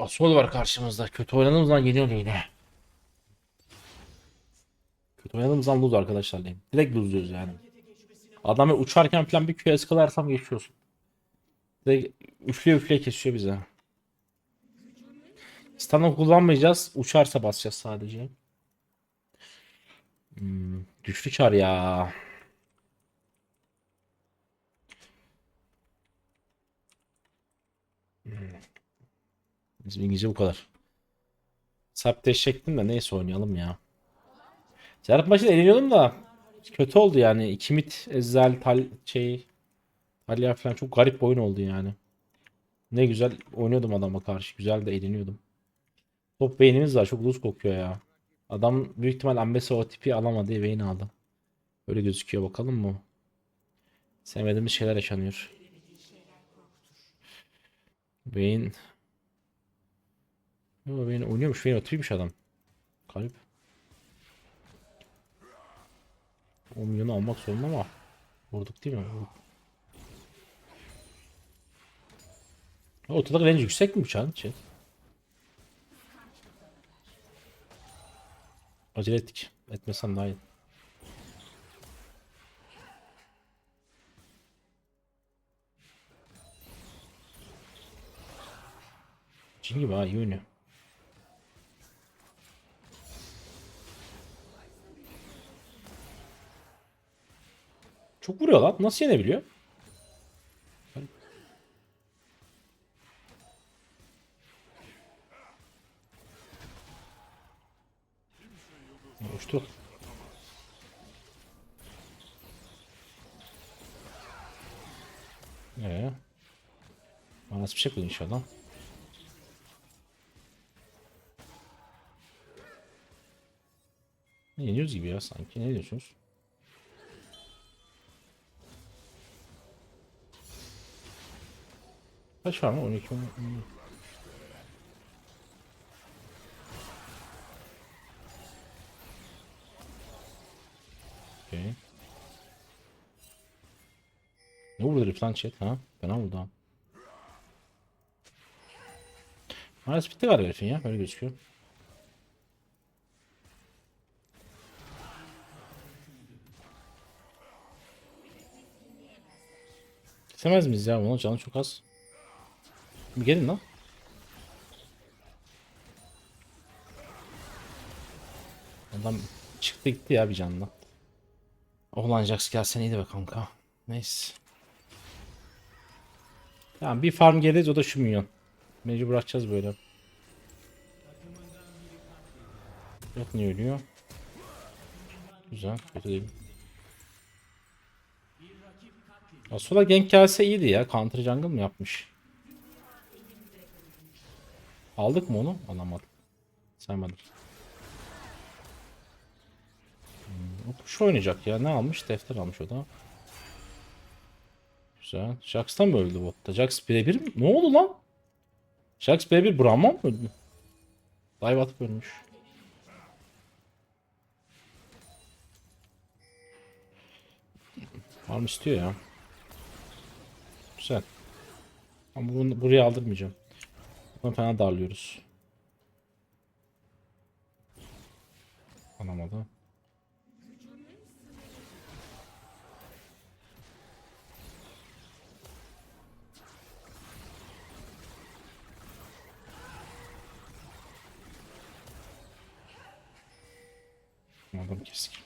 Asol var karşımızda. Kötü oynadığımız zaman geliyor yine. Kötü oynadığımız zaman lose arkadaşlar diyeyim. Direkt lose yani. Adamı uçarken falan bir Q eskalarsam geçiyorsun. Direkt üfleye üfleye kesiyor bize. Stun'ı kullanmayacağız. Uçarsa basacağız sadece. Hmm, güçlü çar ya. Hmm. Bizim İngilizce bu kadar. Sapteşecektim de neyse oynayalım ya. Serhat maçında eğleniyordum da kötü oldu yani. İki mit, Tal şey Talya falan çok garip oyun oldu yani. Ne güzel oynuyordum adama karşı. Güzel de eğleniyordum. Top beynimiz var. Çok loose kokuyor ya. Adam büyük ihtimal Ambessa o tipi alamadı beyin aldı. Öyle gözüküyor bakalım mı? Sevmediğimiz şeyler yaşanıyor. Beyin Yo beyin oynuyormuş. Beyin otuymuş adam. Garip. O milyonu almak zorunda ama vurduk değil mi? Vurduk. Ortada range yüksek mi bıçağın için? Acele ettik. Etmesem daha iyi. Cin gibi ha iyi oynuyor. Çok vuruyor lan. Nasıl yenebiliyor? Uçtu. Ee, bana bir şey koydu inşallah. Yeniyoruz gibi ya sanki. Ne diyorsunuz? Kaç var mı? 12 mi? Okey. Ne vurdu herif lan chat ha? Fena vurdu ha. Maalesef bitti galiba herifin ya. Böyle gözüküyor. Kesemez miyiz ya bunu? Canı çok az. Bir gelin lan. Adam çıktı gitti ya bir canla. Oğlan Jax gelsen iyiydi be kanka. Neyse. Tamam bir farm geliriz o da şu milyon. Mecbur bırakacağız böyle. Yok niye ölüyor? Güzel. Kötü değil. Asola gank gelse iyiydi ya. Counter jungle mı yapmış? Aldık mı onu? Alamadık. Saymadım. Hmm, o kuş oynayacak ya. Ne almış? Defter almış o da. Güzel. Jax'tan mı öldü botta? Jax birebir mi? Ne oldu lan? Jax birebir Brahma mı öldü? Dive atıp ölmüş. Var istiyor ya? Güzel. Ama bunu buraya aldırmayacağım. Fena darlıyoruz. Anlamadı. Adam keskin.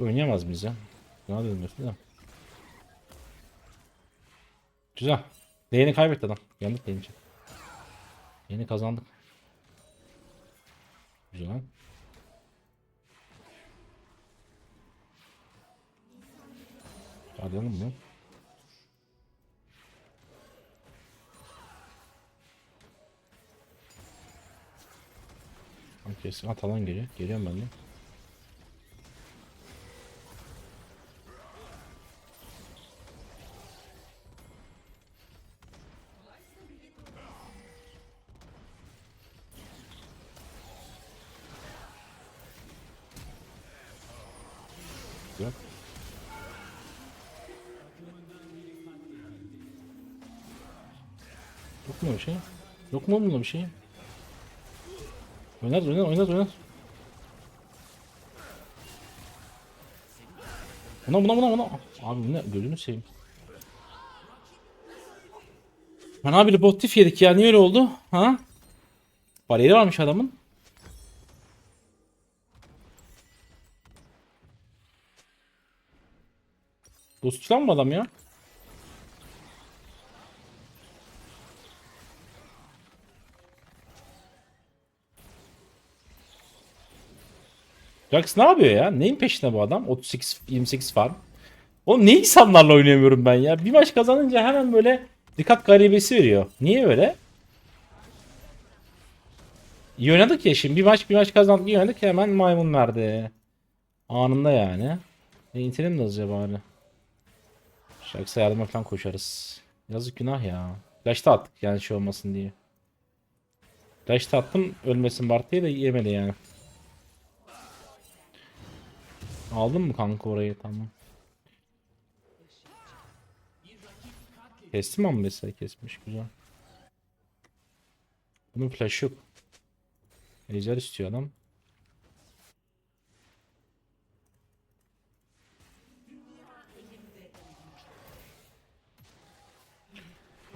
Oynayamaz mıyız ya? Ne yapıyorsun da? Güzel. Lane'i kaybetti adam. Yandık lane için. Lane'i kazandık. Güzel. Arayalım mı? Kesin at alan geliyor. Geliyorum ben de. Mu bunda bir şey? Oynar oynar oynar oynar. Buna buna buna buna. Abi ne? Gözünü seveyim. Lan abi bot yedik ya. Niye öyle oldu? Ha? Bariyeri varmış adamın. Dost lan mı adam ya? Jax ne yapıyor ya? Neyin peşinde bu adam? 38 28 farm. Oğlum ne insanlarla oynayamıyorum ben ya? Bir maç kazanınca hemen böyle dikkat garibesi veriyor. Niye öyle? İyi oynadık ya şimdi bir maç bir maç kazandık iyi oynadık hemen maymun verdi. Anında yani. E, intelim de hızlıca bari. Şaksa yardıma falan koşarız. Yazık günah ya. Flash'ta attık yani şey olmasın diye. Flash'ta attım ölmesin Bart diye de yemedi yani. Aldın mı kanka orayı tamam. Kestim ama mesela kesmiş güzel. Bunun flash yok. Ejder istiyor adam.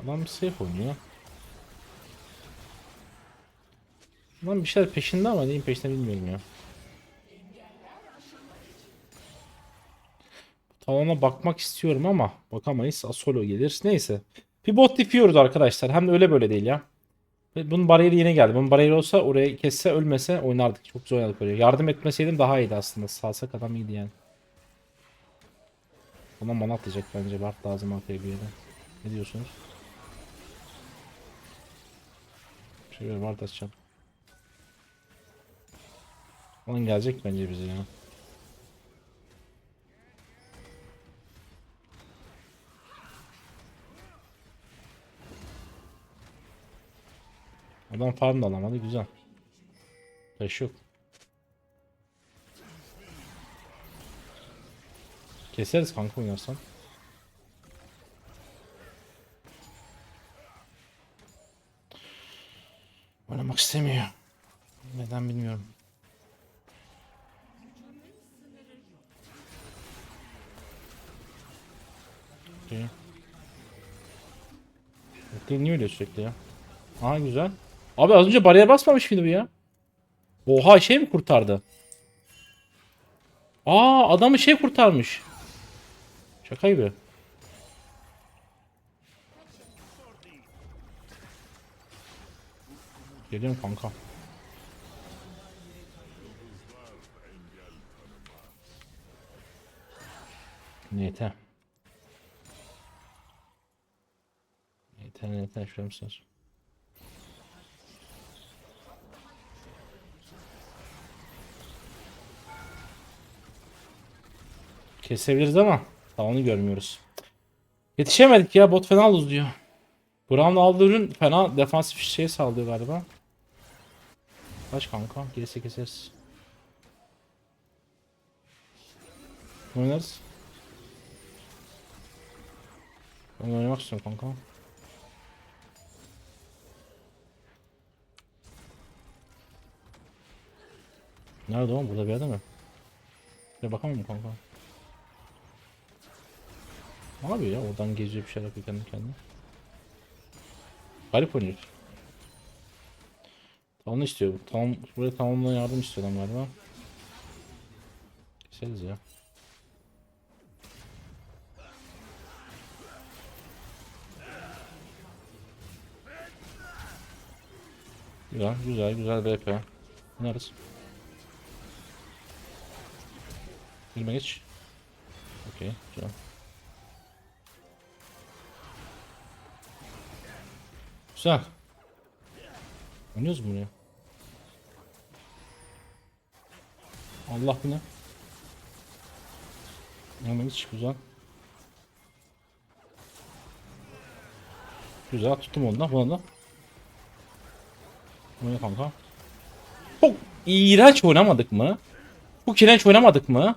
Adam safe oynuyor. Adam bir şeyler peşinde ama neyin peşinde bilmiyorum ya. Talona bakmak istiyorum ama bakamayız. Asolo gelir. Neyse. Bir bot arkadaşlar. Hem de öyle böyle değil ya. Bunun bariyeri yine geldi. Bunun bariyeri olsa oraya kesse ölmese oynardık. Çok güzel oynadık oraya. Yardım etmeseydim daha iyiydi aslında. Salsak adam iyiydi yani. Ona mana atacak bence. Bart lazım arkaya bir yere. Ne diyorsunuz? Şöyle Bart atacağım. Onun gelecek bence bize ya. Adam farm da alamadı güzel. Taş yok. Keseriz kanka oynarsan. Oynamak istemiyor. Neden bilmiyorum. Okay. Bekleyin niye öyle sürekli ya? Aa güzel. Abi az önce bariyer basmamış mıydı bu ya? Oha şey mi kurtardı? Aa adamı şey kurtarmış. Şaka gibi. Geliyorum kanka. Neyse. Neyse neyse şuraya mısınız? Kesebiliriz ama daha onu görmüyoruz. Yetişemedik ya bot fena uzuyor. Brown aldığı ürün fena defansif şey sağlıyor galiba. Kaç kanka? Gerisi keseriz. Oynarız. Ben oynamak istiyorum kanka. Nerede o? Burada bir yerde mi? Bir bakamam mı kanka? Ne yapıyor ya? Oradan geziyor bir şeyler yapıyor kendi kendine. Garip oynuyor. Tamam istiyor. Tamam buraya tamamla yardım istiyor adam galiba. Keseriz ya. Güzel, güzel, güzel BP. Oynarız. Girme geç. Okey, güzel. Güzel. Oynuyoruz mu buraya? Allah bu ne? Hemen hiç güzel. Güzel tuttum ondan buna da. Bu ne kanka? Çok iğrenç oynamadık mı? Bu iğrenç oynamadık mı?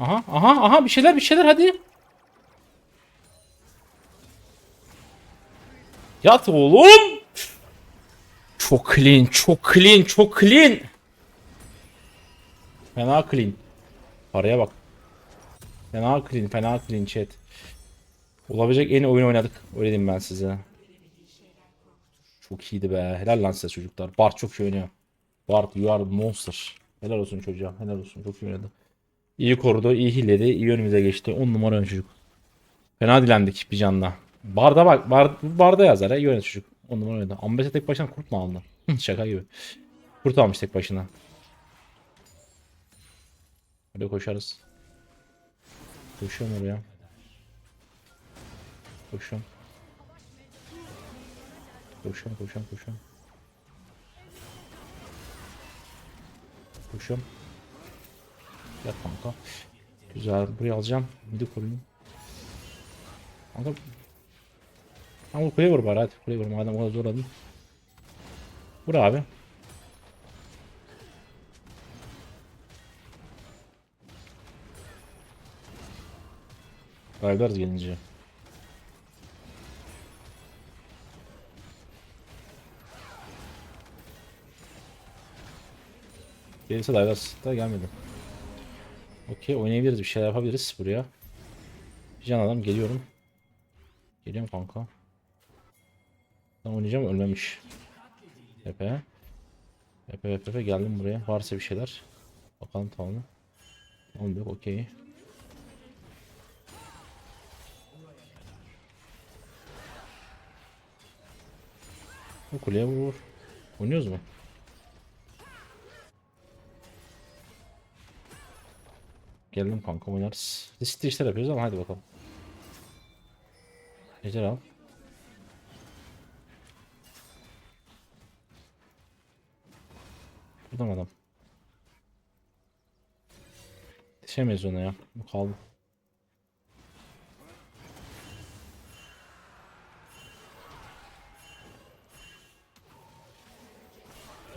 Aha aha aha bir şeyler bir şeyler hadi. Yat oğlum. Çok clean, çok clean, çok clean. Fena clean. Paraya bak. Fena clean, fena clean chat. Olabilecek en iyi oyun oynadık. Öyle diyeyim ben size. Çok iyiydi be. Helal lan size çocuklar. Bart çok iyi oynuyor. Bart you are monster. Helal olsun çocuğa. Helal olsun. Çok iyi oynadı. İyi korudu, iyi hilledi, iyi önümüze geçti. 10 numara ön çocuk. Fena dilendik bir canla. Barda bak, bar, barda yazar ya. İyi oynadı çocuk. 10 numara oynadı. Ambese tek başına kurt mu aldı? Şaka gibi. Kurt almış tek başına. Hadi koşarız. Koşuyorum oraya. Koşuyorum. Koşuyorum, koşuyorum, koşuyorum. Koşuyorum. Yat kanka. Güzel. Buraya alacağım. Midi koruyayım. Kanka. Kanka kuleye vur bari hadi. Kuleye vur madem o kadar zorladın. Vur abi. Kaybederiz gelince. Gelirse Divers da gelmedi. Okey oynayabiliriz bir şeyler yapabiliriz buraya. Can adam geliyorum. Geliyorum kanka. Ben oynayacağım ölmemiş. Epe. Epe epe epe geldim buraya. Varsa bir şeyler. Bakalım tamam mı? Tamam yok okey. Bu kuleye vur. Oynuyoruz mu? Geldim kanka oynarız. Riskli işler yapıyoruz ama hadi bakalım. Ejder al. Burada mı adam? Yetişemeyiz ona ya. Kaldı.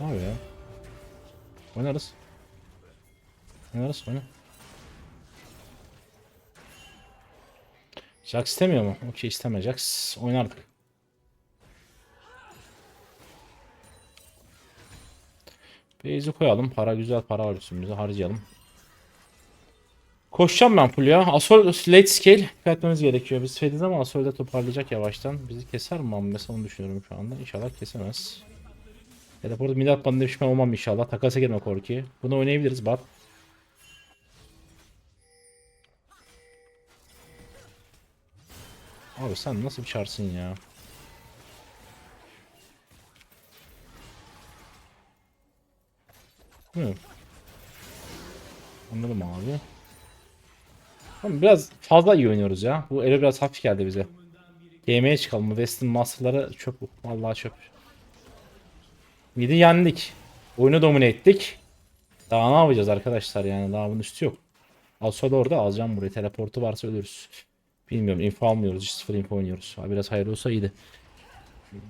Ne ya? Oynarız. Oynarız oyna. Jax istemiyor mu? Okey isteme Jax. Oynardık. Base'i koyalım. Para güzel para var üstümüze. Harcayalım. Koşacağım ben full ya. Asol late scale dikkat etmemiz gerekiyor. Biz fediz ama Asol da toparlayacak yavaştan. Bizi keser mi ama mesela onu düşünüyorum şu anda. İnşallah kesemez. Teleport mid atmadan pişman olmam inşallah. Takasa girme Korki. Bunu oynayabiliriz bak. Abi sen nasıl bir ya? Hı. Anladım abi. Tamam, biraz fazla iyi oynuyoruz ya. Bu ele biraz hafif geldi bize. GM'ye çıkalım. Bu Western Master'ları çöp. Vallahi çöp. Midi yendik. Oyunu domine ettik. Daha ne yapacağız arkadaşlar yani daha bunun üstü yok. Alsa da orada alacağım burayı. Teleportu varsa ölürüz. Bilmiyorum info almıyoruz. Hiç sıfır info oynuyoruz. Biraz hayır olsa iyiydi.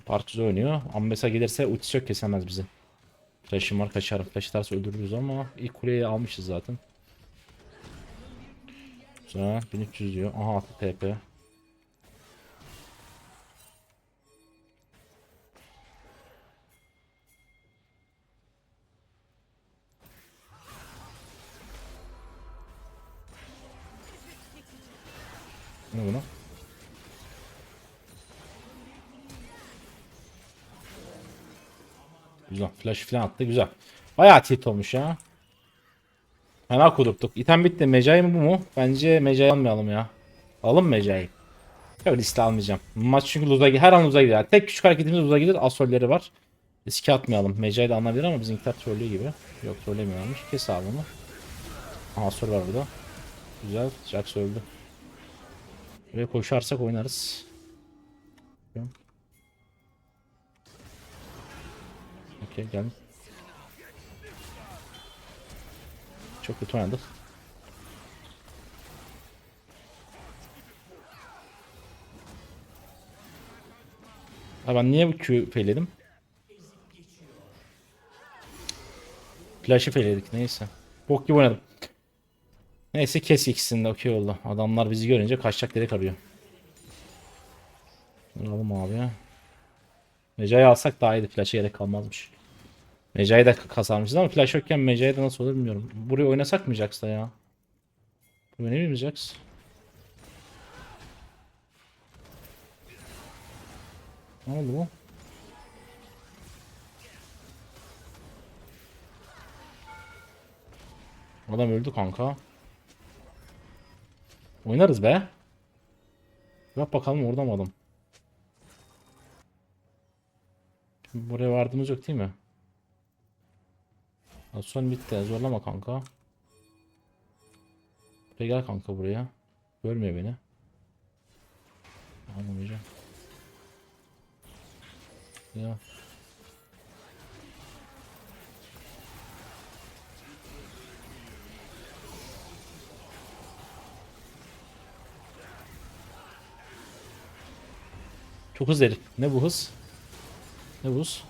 Partuz oynuyor. Ambesa gelirse ultisi yok kesemez bizi. Flash'ım var kaçarım. Flash atarsa öldürürüz ama ilk kuleyi almışız zaten. Güzel. 1300 diyor. Aha attı TP. Ne bunu? Güzel. Flash falan attı. Güzel. Bayağı tilt olmuş ya. Fena kudurttuk. İtem bitti. Mecai mi bu mu? Bence Mecai almayalım ya. Alın Mecai. Yok liste almayacağım. Maç çünkü gider. Her an lose'a gider. Tek küçük hareketimiz lose'a gider. Asolleri var. Riske atmayalım. Mecai de alınabilir ama bizimkiler trollüyor gibi. Yok trollemiyormuş. Kes abi. Aha Asol var burada. Güzel. Jax öldü. Buraya koşarsak oynarız. Okey geldim. Çok kötü oynadık. Ha ben niye bu Q feyledim? Flash'ı feyledik neyse. Bok gibi oynadım. Neyse kes ikisini de okey oldu. Adamlar bizi görünce kaçacak delik arıyor. Alalım abi ya. Meca'yı alsak daha iyiydi. Flash'a gerek kalmazmış. Meca'yı da kasarmışız ama flash yokken Meca'yı da nasıl olur bilmiyorum. Buraya oynasak mı Jax'ta ya? Buraya ne bileyim Jax? Ne oldu bu? Adam öldü kanka. Oynarız be. Bak bakalım orada mı adam? Buraya vardığımız yok değil mi? Son bitti. Zorlama kanka. Buraya gel kanka buraya. Görmüyor beni. Anlamayacağım. Ya. Çok hızlı herif. Ne bu hız? Ne bu hız?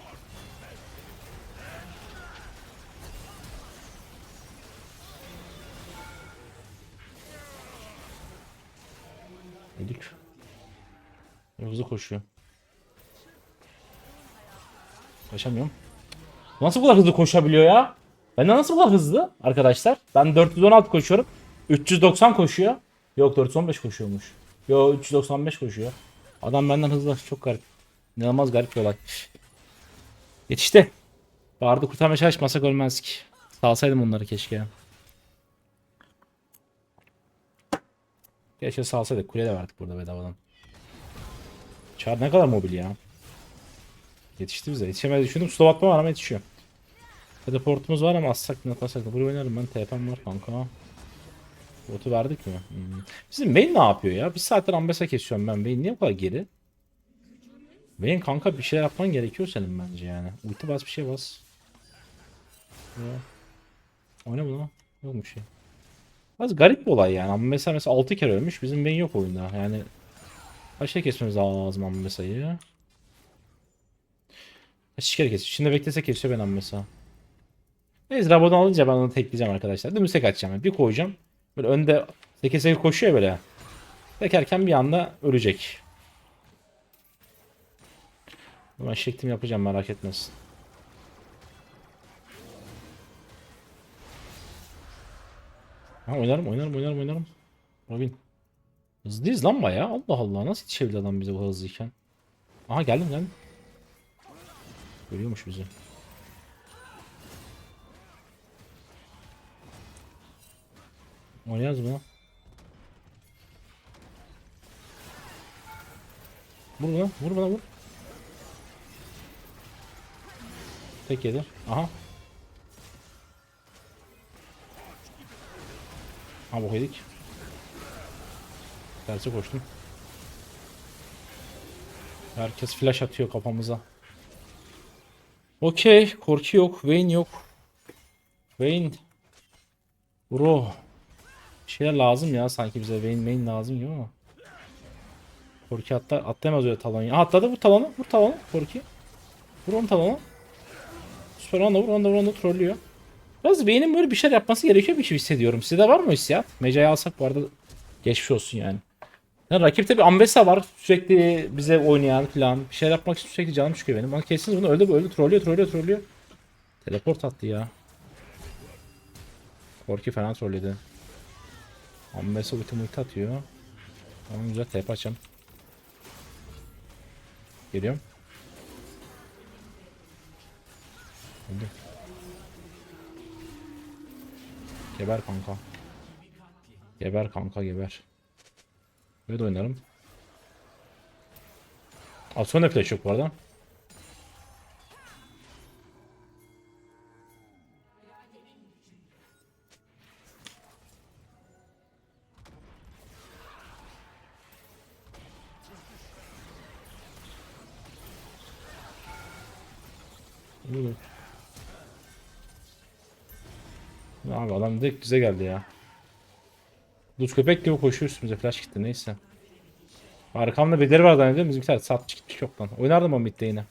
Dedik. Hızlı koşuyor. Koşamıyorum. Nasıl bu kadar hızlı koşabiliyor ya? Benden nasıl bu kadar hızlı arkadaşlar? Ben 416 koşuyorum. 390 koşuyor. Yok 415 koşuyormuş. Yok 395 koşuyor. Adam benden hızlı. Çok garip. İnanılmaz garip bir olay. Yetişti. Bardı kurtarmaya çalışmasak ölmezdik. Salsaydım onları keşke. Keşke salsaydık. Kule de verdik burada bedavadan. Çar ne kadar mobil ya. Yetişti bize. Yetişemez düşündüm. Slow atma var ama yetişiyor. Teleportumuz var ama assak ne atlasak da. Buraya oynarım ben. TP'm var kanka. Botu verdik mi? Hmm. Bizim Vayne ne yapıyor ya? Bir saattir Ambessa kesiyorum ben. Vayne niye bu kadar geri? Vayne kanka bir şeyler yapman gerekiyor senin bence yani. Ulti bas bir şey bas. Ya. O ne bu lan? Yok bir şey. Az garip bir olay yani. Ama mesela mesela 6 kere ölmüş. Bizim Vayne yok oyunda. Yani kaç şey kesmemiz lazım ama mesa'yı. Kaç kere kesiyor? Şimdi beklese kesiyor ben ama mesela. Neyse Rabadon alınca ben onu tekleyeceğim arkadaşlar. Dümdüz tek atacağım. Bir koyacağım. Böyle önde seke seke koşuyor böyle. Tekerken bir anda ölecek. Ben şeklim yapacağım merak etmesin. Ha, oynarım oynarım oynarım oynarım. Robin. Hızlıyız lan baya. Allah Allah nasıl yetişebildi adam bize bu hızlıyken. Aha geldim geldim. Görüyormuş bizi. Oynayarız mı? Vur bana, vur bana vur. Tek yedi. Aha. Ha bu yedik. Terse koştum. Herkes flash atıyor kafamıza. Okey. Korki yok. Vayne yok. Vayne. Bro. Şeyler lazım ya sanki bize. Vayne Vayne lazım gibi ama. Korki atlar. Atlayamaz öyle talon ya. Aha, atladı bu talonu. Vur talonu. Korki. Vur onu talonu. Süper onu da vur. Onu da vur. Onu da trollüyor. Biraz Vayne'in böyle bir şeyler yapması gerekiyor bir şey hissediyorum. Sizde var mı hissiyat? Meca'yı alsak bu arada geçmiş olsun yani. Ya rakipte bir Ambessa var. Sürekli bize oynayan falan. Bir şeyler yapmak için sürekli canım çıkıyor benim. Bana kessiniz bunu öldü öldü. Trollüyor trollüyor trollüyor. Teleport attı ya. Korki falan trolledi. Ambessa ulti multi atıyor. Tamam güzel TP açacağım. Geliyorum. Öldü. Geber kanka. Geber kanka geber. Böyle de oynarım. Aksiyonda flash yok bu arada. Olur. Abi adam direkt bize geldi ya. Duz köpek gibi koşuyor üstümüze flash gitti neyse. Arkamda birileri var zannediyorum bizimkiler satmış gitmiş çoktan. Oynardım o midde yine.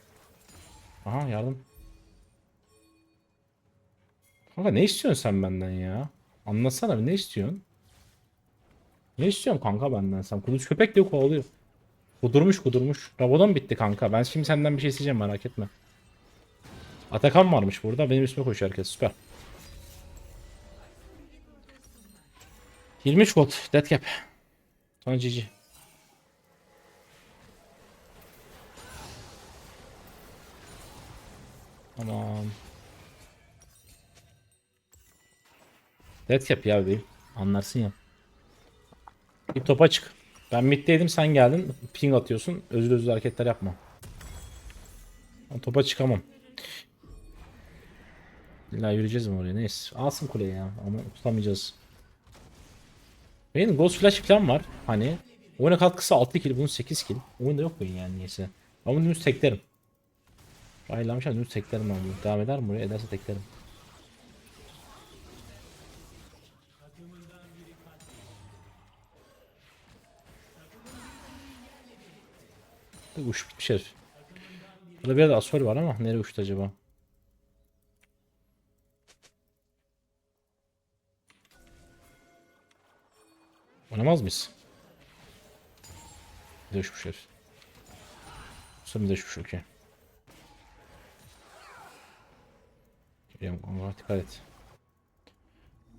Aha yardım. Kanka ne istiyorsun sen benden ya? Anlatsana bir ne istiyorsun? Ne istiyorsun kanka benden sen? Kuduz köpek diye kovalıyor. Kudurmuş kudurmuş. Rabadon bitti kanka. Ben şimdi senden bir şey isteyeceğim merak etme. Atakan varmış burada. Benim üstüme koşuyor herkes. Süper. 23 gold. Dead cap. Sonra GG. Tamam. Dead cap ya bebeğim. Anlarsın ya. Bir topa çık. Ben middeydim sen geldin. Ping atıyorsun. Özür özür hareketler yapma. Ben topa çıkamam. İlla yürüyeceğiz mi oraya? Neyse. Alsın kuleyi ya. Ama tutamayacağız. Benim Ghost Flash falan var. Hani. Oyuna katkısı 6 kill. Bunun 8 kill. Oyunda yok oyun yani niyeyse. Ama dümdüz teklerim. Aylamış ama dümdüz teklerim ben bunu. Devam eder mi buraya? Ederse teklerim. Uç bitmiş herif. Burada bir yerde asfal var ama nereye uçtu acaba? Oynamaz mıyız? Bir de uçmuş herif. Sonra bir de uçmuş okey. Geliyorum ama dikkat et.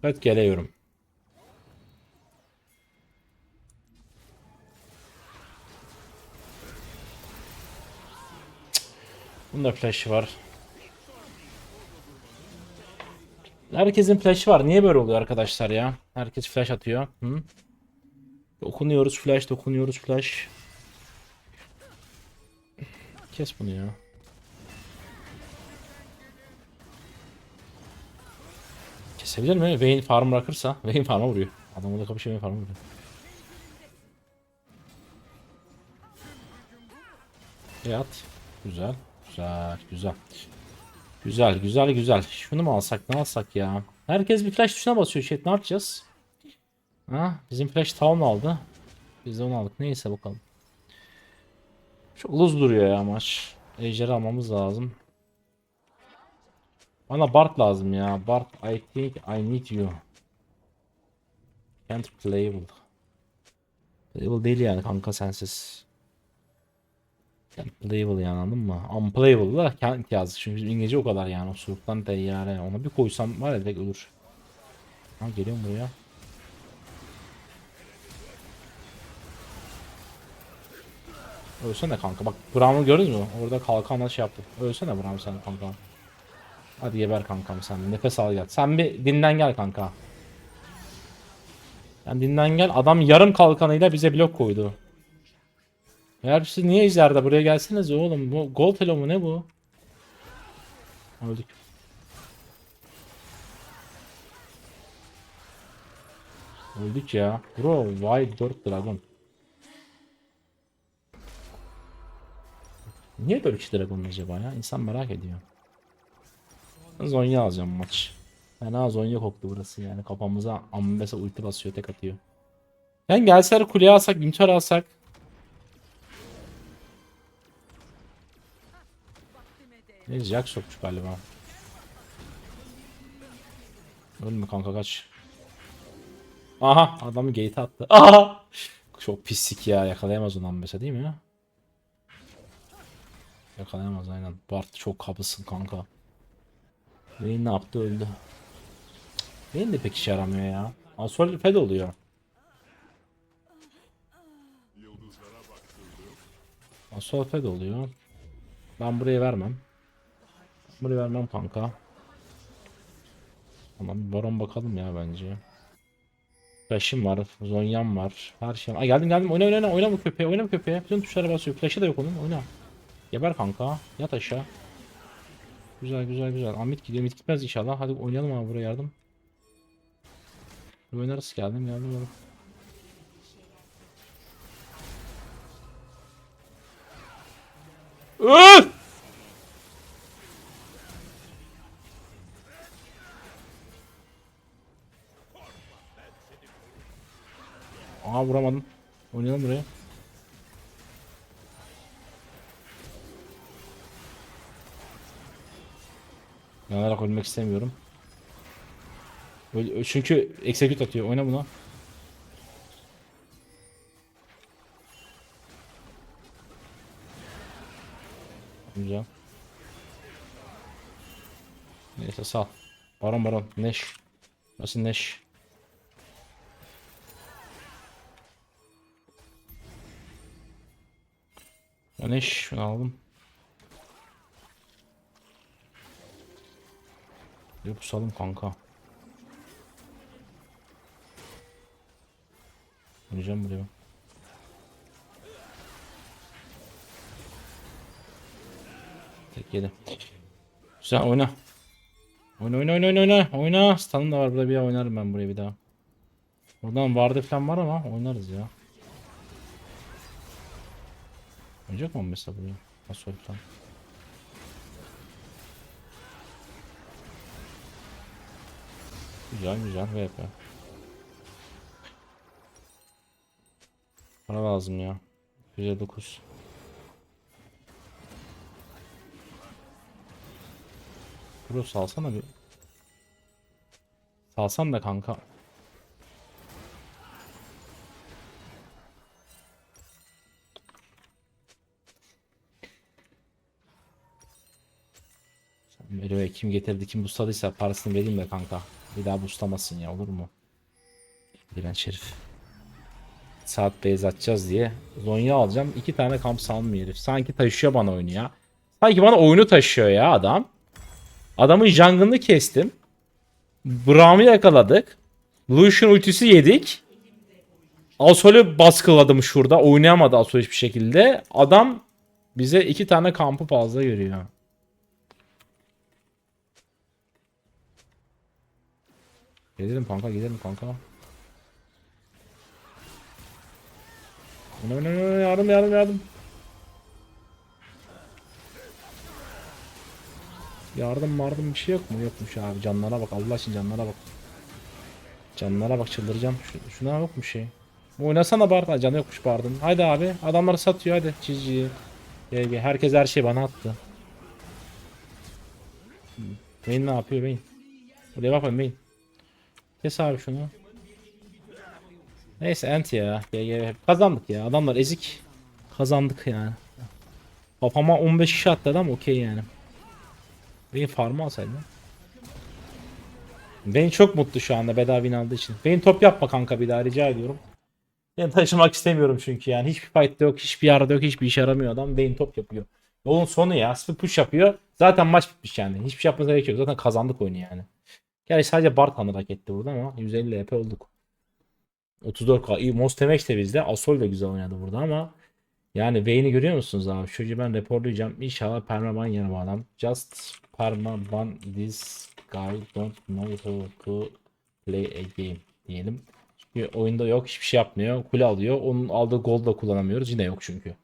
Evet geliyorum. Bunda flash var. Herkesin flash'ı var. Niye böyle oluyor arkadaşlar ya? Herkes flash atıyor. Hı? Dokunuyoruz flash, dokunuyoruz flash. Kes bunu ya. Kesebilir mi? Vayne farm bırakırsa. Vayne farm'a vuruyor. Adam orada kapışıyor Vayne farm'a vuruyor. Yat. Güzel. Güzel. Güzel. Güzel. Güzel. Güzel. Şunu mu alsak? Ne alsak ya? Herkes bir flash tuşuna basıyor. Chat ne yapacağız? Ha, bizim flash town aldı. Biz de onu aldık. Neyse bakalım. Çok luz duruyor ya maç. Ejder'i almamız lazım. Bana Bart lazım ya. Bart I think I need you. Can't playable. Playable değil yani kanka sensiz. Can't playable yani anladın mı? Unplayable da can't yaz. Çünkü bizim İngilizce o kadar yani. O suruktan teyyare. Ona bir koysam var ya direkt ölür. Ha geliyorum buraya. Ölsene kanka. Bak Brown'u gördünüz mü? Orada kalkanla şey yaptı. Ölsene Brown sen kanka. Hadi geber kankam sen. Nefes al gel. Sen bir dinlen gel kanka. Sen dinlen gel. Adam yarım kalkanıyla bize blok koydu. Eğer siz niye izlerde buraya gelseniz oğlum. Bu gold elo mu ne bu? Öldük. Öldük ya. Bro why 4 dragon? Niye böyle 2 dragon acaba ya? İnsan merak ediyor. Zonya alacağım maç. Fena Zonya koktu burası yani. Kafamıza Ambesa ulti basıyor tek atıyor. Yani gelseler kuleye alsak, Günter alsak. Ne Jack sokmuş galiba. Ölme kanka kaç. Aha adamı gate attı. Aha. Çok pislik ya yakalayamaz onu Ambesa değil mi ya? Yakalayamaz aynen. Bart çok kabısın kanka. Vayne ne yaptı öldü. Vayne de pek işe yaramıyor ya. Asol fed oluyor. Asol fed oluyor. Ben buraya vermem. Buraya vermem kanka. Ama bir baron bakalım ya bence. Flash'ım var, Zonya'm var, her şey var. Ay geldim geldim oyna oyna oyna oyna bu köpeğe oyna bu köpeğe. Bütün tuşlara basıyor. Flash'ı da yok onun oyna. Geber kanka. Yat aşağı. Güzel güzel güzel. Ahmet gidiyor. Ahmet gitmez inşallah. Hadi oynayalım abi buraya yardım. Oynarız geldim geldim geldim. Öf! Aa vuramadım. Oynayalım buraya. Yanarak ölmek istemiyorum. Çünkü execute atıyor. Oyna buna. Güzel. Neyse sal. Baron baron. Neş. Nasıl Neş? Neş. Şunu aldım. Pusalım kanka. Oynayacağım buraya. Tek yedi. Güzel. Oyna oyna oyna oyna oyna. Oyna. Stun'ım da var burada bir daha oynarım ben buraya bir daha. Buradan vardı falan var ama oynarız ya. Oynayacak mı mesela buraya? Nasıl falan. Güzel güzel VP. Para lazım ya. 109. Bro salsana bir. Salsan da kanka. Sen kim getirdi kim boostladıysa parasını vereyim de kanka. Bir daha boostlamasın ya olur mu? Diren şerif. Saat base atacağız diye. Zonya alacağım. iki tane kamp salmıyor herif. Sanki taşıyor bana oyunu ya. Sanki bana oyunu taşıyor ya adam. Adamın jungle'ını kestim. Braum'u yakaladık. Lucian ultisi yedik. Asol'ü baskıladım şurada. Oynayamadı Asol hiçbir şekilde. Adam bize iki tane kampı fazla görüyor. Gidelim kanka gidelim kanka. Oyna, oyna, oyna, Yardım yardım yardım. Yardım yardım bir şey yok mu? Yokmuş abi. Canlara bak. Allah için canlara bak. Canlara bak çıldıracağım. Şu, şuna yok mu şey? Oynasana Bart. Ha, Canı yokmuş Bard'ın. Haydi abi. Adamları satıyor hadi. Cici. GG. Herkes her şeyi bana attı. Beyin ne yapıyor Beyin? Buraya bakmayın Beyin. Kes abi şunu. Neyse ent ya. GG. Kazandık ya. Adamlar ezik. Kazandık yani. Kafama 15 kişi attı adam okey yani. Beyin farmı alsaydı. Beyin çok mutlu şu anda bedava win aldığı için. Beyin top yapma kanka bir daha rica ediyorum. Ben taşımak istemiyorum çünkü yani. Hiçbir fight'ta yok, hiçbir yerde yok, hiçbir işe yaramıyor adam. Beyin top yapıyor. Yolun sonu ya. Split push yapıyor. Zaten maç bitmiş yani. Hiçbir şey yapmanıza gerek yok. Zaten kazandık oyunu yani. Gerçi sadece Bart Hanır hak etti burada ama 150 EP olduk. 34k. İyi Mostemex de bizde. Asol da güzel oynadı burada ama yani Vayne'i görüyor musunuz abi? Çocuğu ben raporlayacağım. İnşallah permaban yer bu adam. Just permaban this guy don't know how to play a game diyelim. Çünkü oyunda yok hiçbir şey yapmıyor. Kule alıyor. Onun aldığı gol da kullanamıyoruz. Yine yok çünkü.